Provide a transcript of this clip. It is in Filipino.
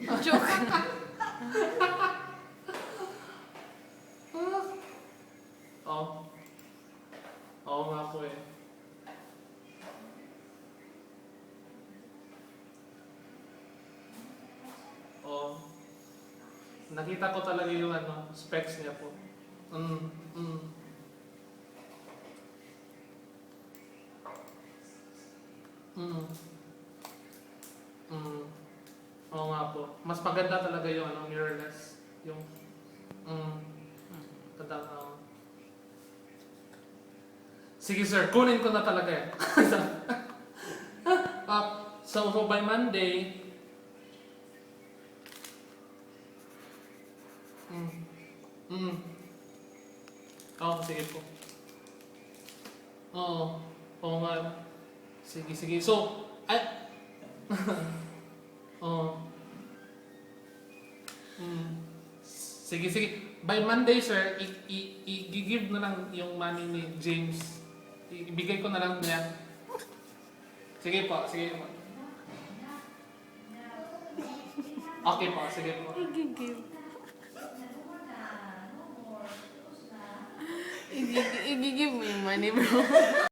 Joke. Oo. Oo nga po eh. Oo. Nakita ko talaga yung ano, specs niya po. Mm, mm. Mm. Oo nga po. Mas maganda talaga yung ano, mirrorless. Yung mm. Ganda oo. Sige sir, kunin ko na talaga yan. Ah, so, so by Monday, mm, mm, Oo, sige po. Oo, oo nga. Sige, sige. So, ay, Sige, sige. By Monday, sir, i-give na lang yung money ni James. I- Ibigay ko na lang niya. Sige po, sige po. Okay po, sige po. Igigib. Igigib mo yung money, bro.